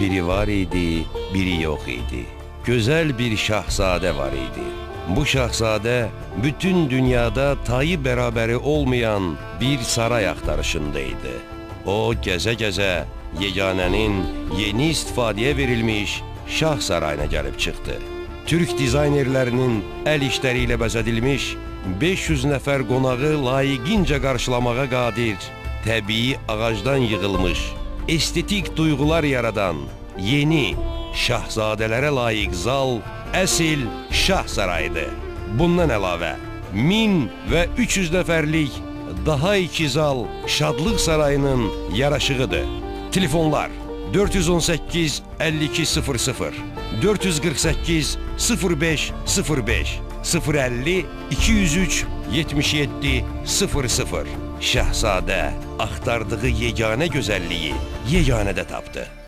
Biri var idi, biri yox idi. Gözəl bir şahzadə var idi. Bu şahzadə bütün dünyada tayı bərabəri olmayan bir saray axtarışında idi. O gəzə-gəzə yeganənin yeni istifadəyə verilmiş şah sarayına gəlib çıxdı. Türk dizaynerlərinin əl işləri ilə bəzədilmiş 500 nəfər qonağı layiqincə qarşılamağa qadir, təbii ağacdan yığılmış, estetik duyğular yaradan yeni şahzadələrə layiq zal əsl şah sarayıdır. Bundan əlavə 1000 və 300 nəfərlik daha iki zal şadlıq sarayının yaraşığıdır. Telefonlar 418 5200 448 0505 050 203 77 00 Şəhzadə axtardığı yeganə gözəlliyi yeganədə tapdı.